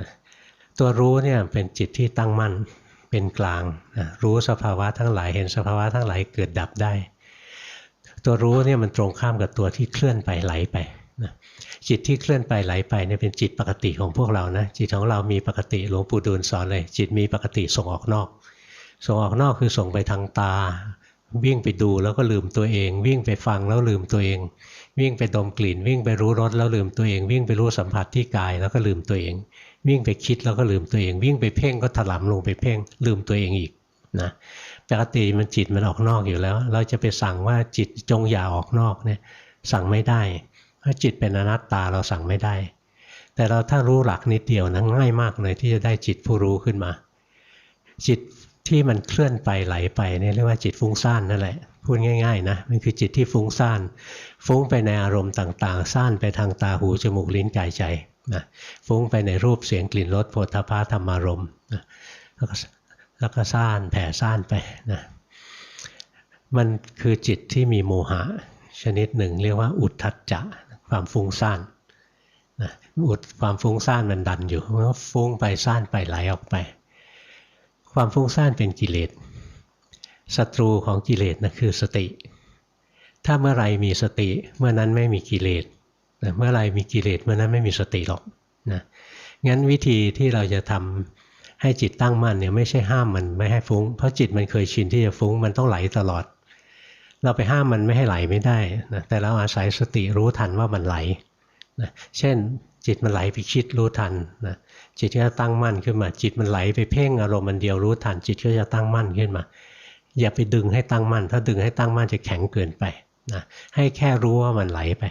นะตัวรู้เนี่ยเป็นจิตที่ตั้งมั่นเป็นกลางนะรู้สภาวะทั้งหลายเห็นสภาวะทั้งหลายเกิดดับได้ ตัวรู้เนี่ยมันตรงข้ามกับตัวที่เคลื่อนไปไหลไปนะจิตที่เคลื่อนไปไหลไปเนี่ยเป็นจิตปกติของพวกเรานะจิตของเรามีปกติหลวงปู่ดูลสอนเลย จิตมีปกติส่งออกนอก ส่งออกนอกคือส่งไปทางตา วิ่งไปดูแล้วก็ลืมตัวเอง วิ่งไปฟังแล้วลืมตัวเอง วิ่งไปดมกลิ่น วิ่งไปรู้รสแล้วลืมตัวเอง วิ่งไปรู้สัมผัสที่กายแล้วก็ลืมตัวเอง วิ่งไปคิดแล้วก็ลืมตัวเอง วิ่งไปเพ่งก็ถลำลงไปเพ่ง ลืมตัวเองอีกนะปกติมันจิตมันออกนอกอยู่แล้ว เราจะไปสั่งว่าจิตจงอย่าออกนอกเนี่ยสั่งไม่ได้เพราะจิตเป็นอนัตตาเราสั่งไม่ได้ แต่เราถ้ารู้หลักนิดเดียวนะง่ายมากเลยที่จะได้จิตผู้รู้ขึ้นมา จิต ที่มันเคลื่อนไปไหลไปนี่เรียกว่าจิตฟุ้งซ่านนั่นแหละพูดง่ายๆนะมันคือจิตที่ฟุ้งซ่านฟุ้งไปในอารมณ์ต่างๆ ซ่านไปทางตาหูจมูกลิ้นกายใจนะฟุ้งไปในรูปเสียงกลิ่นรสโผฏฐัพพะธรรมารมณ์นะแล้วก็แล้วก็ซ่านแผ่ซ่านไปนะมันคือจิตที่มีโมหะ ชนิดหนึ่งเรียกว่าอุทธัจจะความฟุ้งซ่านนะอุดความฟุ้งซ่านมันดันอยู่มันก็ฟุ้งไปซ่านไปไหลออกไป ความฟุ้งซ่านเป็นกิเลสศัตรูของกิเลสนะคือสติ ถ้าเมื่อไรมีสติเมื่อนั้นไม่มีกิเลสเมื่อไรมีกิเลสเมื่อนั้นไม่มีสติหรอกนะงั้นวิธีที่เราจะทำให้จิตตั้งมั่นเนี่ยไม่ใช่ห้ามมันไม่ให้ฟุ้ง เพราะจิตมันเคยชินที่จะฟุ้งมันต้องไหลตลอด เราไปห้ามมันไม่ให้ไหลไม่ได้นะแต่เราอาศัยสติรู้ทันว่ามันไหลนะเช่น จิตมันไหลไปคิดรู้ทันนะจิตก็จะตั้งมั่นขึ้นมา จิตมันไหลไปเพ่งอารมณ์มันเดียวรู้ทัน จิตก็จะตั้งมั่นขึ้นมา อย่าไปดึงให้ตั้งมั่น ถ้าดึงให้ตั้งมั่นจะแข็งเกินไปนะให้แค่รู้ว่ามันไหลไป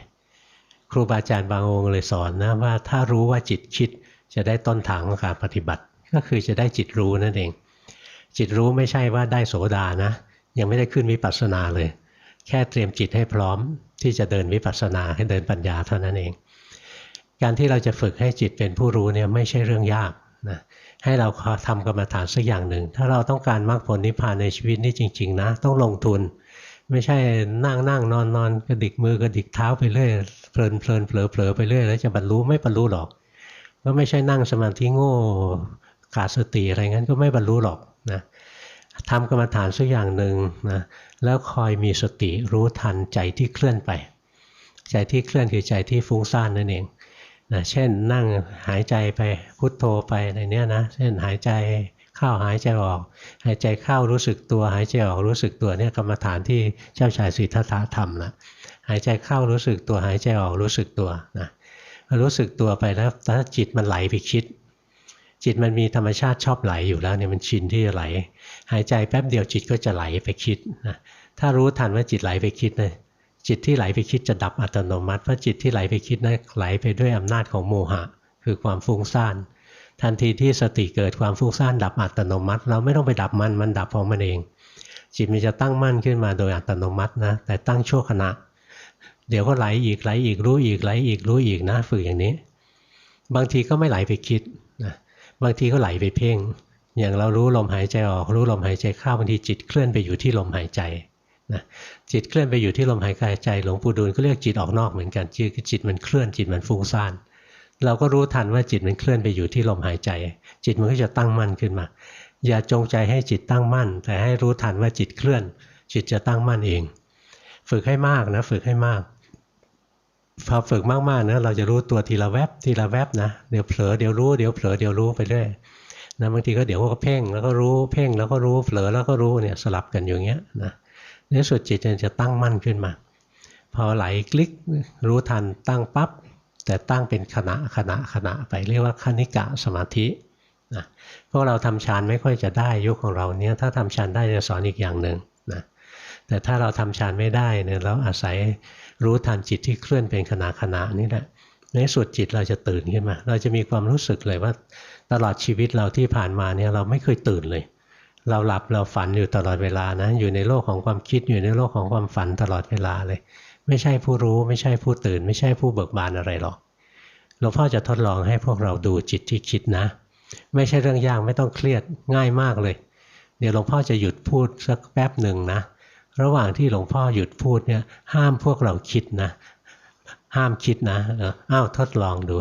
ครูบาอาจารย์บางองค์เลยสอนนะว่าถ้ารู้ว่าจิตคิดจะได้ต้นทางของการปฏิบัติ ก็คือจะได้จิตรู้นั่นเอง จิตรู้ไม่ใช่ว่าได้โสดานะ ยังไม่ได้ขึ้นวิปัสสนาเลย แค่เตรียมจิตให้พร้อมที่จะเดินวิปัสสนาให้เดินปัญญาเท่านั้นเอง การที่เราจะฝึกให้จิตเป็นผู้รู้เนี่ยไม่ใช่เรื่องยากนะให้เราทำกรรมฐานสักอย่างหนึ่ง ถ้าเราต้องการมรรคผลนิพพานในชีวิตนี้จริง ๆ นะ ต้องลงทุน ไม่ใช่นั่งนั่งนอนนอนกระดิกมือกระดิกเท้าไปเรื่อยเพลินเพลินเผลอเผลอไปเรื่อยแล้วจะบรรลุไม่บรรลุหรอกก็ไม่ใช่นั่งสมาธิโง่ขาดสติอะไรงั้นก็ไม่บรรลุหรอกนะทำกรรมฐานสักอย่างหนึ่งนะแล้วคอยมีสติรู้ทันใจที่เคลื่อนไป ใจที่เคลื่อนคือใจที่ฟุ้งซ่านนั่นเอง นะเช่นนั่งหายใจไปพุทโธไปในเนี้ยนะเช่นหายใจเข้าหายใจออก หายใจเข้ารู้สึกตัวหายใจออกรู้สึกตัวเนี่ยกรรมฐานที่เจ้าชายสิทธัตถะทำละหายใจเข้ารู้สึกตัวหายใจออกรู้สึกตัวนะรู้สึกตัวไปแล้วถ้าจิตมันไหลไปคิด จิตมันมีธรรมชาติชอบไหลอยู่แล้วเนี่ยมันชินที่จะไหล หายใจแป๊บเดียวจิตก็จะไหลไปคิดนะถ้ารู้ทันว่าจิตไหลไปคิดเนะ จิตที่ไหลไปคิดจะดับอัตโนมัติเพราะจิตที่ไหลไปคิดนะั้นไหลไปด้วยอำนาจของโมหะ คือความฟุ้งซ่าน ทันทีที่สติเกิดความฟุ้งซ่านดับอัตโนมัติ เราไม่ต้องไปดับมันมันดับของมันเอง จิตมันจะตั้งมั่นขึ้นมาโดยอัตโนมัตินะแต่ตั้งชั่วขณะ เดี๋ยวก็ไหลอีกไหลอีกรู้อีกไหลอีกรู้อีกนะฝึกอย่างนี้ บางทีก็ไม่ไหลไปคิดนะบางทีก็ไหลไปเพ่งอย่างเรารู้ลมหายใจออก รู้ลมหายใจเข้าบางทีจิตเคลื่อนไปอยู่ที่ลมหายใจ นะจิตเคลื่อนไปอยู่ที่ลมหายใจใจหลวงปู่ดูลก็เรียกจิตออกนอกเหมือนกันจิตจิตมันเคลื่อนจิตมันฟุ้งซ่านเราก็รู้ทันว่าจิตมันเคลื่อนไปอยู่ที่ลมหายใจ จิตมันก็จะตั้งมั่นขึ้นมา อย่าจงใจให้จิตตั้งมั่น แต่ให้รู้ทันว่าจิตเคลื่อน จิตจะตั้งมั่นเอง ฝึกให้มากนะ ฝึกให้มากพอฝึกมากๆนะเราจะรู้ตัวทีละแวบทีละแวบนะเดี๋ยวเผลอเดี๋ยวรู้เดี๋ยวเผลอเดี๋ยวรู้ไปเรื่อยนะบางทีก็เดี๋ยวก็เพ่งแล้วก็รู้เพ่งแล้วก็รู้เผลอแล้วก็รู้เนี่ยสลับกันอย่างเงี้ยนะ ในสุดจิตจะตั้งมั่นขึ้นมา พอไหลคลิกรู้ทันตั้งปับ๊บแต่ตั้งเป็นขณะขณะขณะไปเรียกว่าคณิกะสมาธินะพวกเราทำฌานไม่ค่อยจะได้ยุคของเราเนี้ยถ้าทำฌานได้จะสอนอีกอย่างหนึ่งนะแต่ถ้าเราทำฌานไม่ได้เนี่ยเราอาศัยรู้ทันจิตที่เคลื่อนเป็นขณะขณะนี่แหละในสุดจิตเราจะตื่นขึ้นมา เราจะมีความรู้สึกเลยว่า ตลอดชีวิตเราที่ผ่านมาเนี่ยเราไม่เคยตื่นเลย เราหลับเราฝันอยู่ตลอดเวลานะ อยู่ในโลกของความคิดอยู่ในโลกของความฝันตลอดเวลาเลย ไม่ใช่ผู้รู้ไม่ใช่ผู้ตื่น ไม่ใช่ผู้เบิกบานอะไรหรอกหลวงพ่อจะทดลองให้พวกเราดูจิตที่คิดนะ ไม่ใช่เรื่องยากไม่ต้องเครียดง่ายมากเลย เดี๋ยวหลวงพ่อจะหยุดพูดสักแป๊บหนึ่งนะ ระหว่างที่หลวงพ่อหยุดพูดเนี่ยห้ามพวกเราคิดนะ ห้ามคิดนะอ้าวทดลองดู